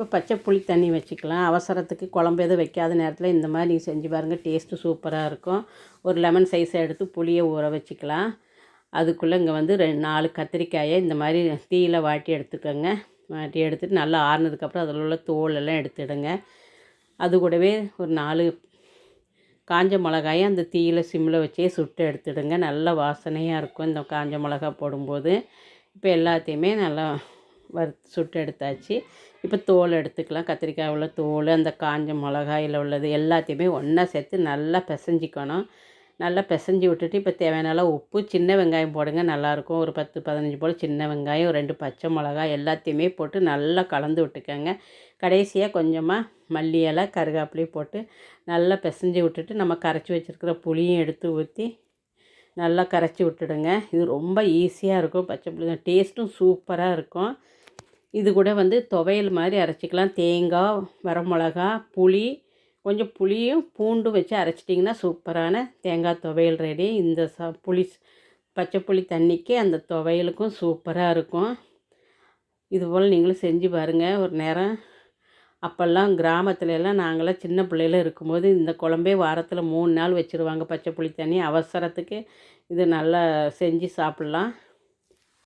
இப்போ பச்சை புளி தண்ணி வச்சுக்கலாம். அவசரத்துக்கு குழம்பு எதுவும் வைக்காத நேரத்தில் இந்த மாதிரி நீங்கள் செஞ்சு பாருங்கள் டேஸ்ட்டு சூப்பராக இருக்கும். ஒரு லெமன் சைஸை எடுத்து புளியை ஊற வச்சுக்கலாம். அதுக்குள்ளே இங்கே வந்து ரெண்டு நாலு கத்திரிக்காயை இந்த மாதிரி தீயில் வாட்டி எடுத்துக்கோங்க. வாட்டி எடுத்துட்டு நல்லா ஆறுனதுக்கப்புறம் அதில் உள்ள தோல் எல்லாம் எடுத்துடுங்க. அது கூடவே ஒரு நாலு காஞ்ச மிளகாயை அந்த தீயில் சிம்மில் வச்சே சுட்டு எடுத்துடுங்க. நல்ல வாசனையாக இருக்கும் இந்த காஞ்ச மிளகா போடும்போது. இப்போ எல்லாத்தையுமே நல்லா வறுத்து சுட்டு எடுத்தாச்சு. இப்போ தோல் எடுத்துக்கலாம். கத்திரிக்காய் உள்ள தோல் அந்த காஞ்ச மிளகாயில் உள்ளது எல்லாத்தையுமே ஒன்றா சேர்த்து நல்லா பிசைஞ்சிக்கணும். நல்லா பிசைஞ்சி விட்டுட்டு இப்போ தேவையான உப்பு சின்ன வெங்காயம் போடுங்க. நல்லாயிருக்கும். ஒரு பத்து பதினஞ்சு போல் சின்ன வெங்காயம் ரெண்டு பச்சை மிளகாய் எல்லாத்தையுமே போட்டு நல்லா கலந்து விட்டுக்கோங்க. கடைசியாக கொஞ்சமாக மல்லி இலை கருவேப்பிலையும் போட்டு நல்லா பிசைஞ்சி விட்டுட்டு நம்ம கரைச்சி வச்சுருக்கிற புளியும் எடுத்து ஊற்றி நல்லா கரைச்சி விட்டுடுங்க. இது ரொம்ப ஈஸியாக இருக்கும். பச்சை புளி டேஸ்ட்டும் சூப்பராக இருக்கும். இது கூட வந்து துவையல் மாதிரி அரைச்சிக்கலாம். தேங்காய் வரமிளகா புளி. கொஞ்சம் புளியும் பூண்டும் வச்சு அரைச்சிட்டிங்கன்னா சூப்பரான தேங்காய் துவையல் ரெடி இந்த ச புளி பச்சை புளி தண்ணிக்கு அந்த துவையலுக்கும் சூப்பராக இருக்கும். இதுபோல் நீங்களும் செஞ்சு பாருங்கள் ஒரு நேரம் அப்போல்லாம் கிராமத்துல எல்லாம் நாங்களாம் சின்ன பிள்ளையில இருக்கும்போது இந்த குழம்பே வாரத்தில் மூணு நாள் வச்சுருவாங்க பச்சை புளி தண்ணி. அவசரத்துக்கு இது நல்லா செஞ்சு சாப்பிட்லாம்.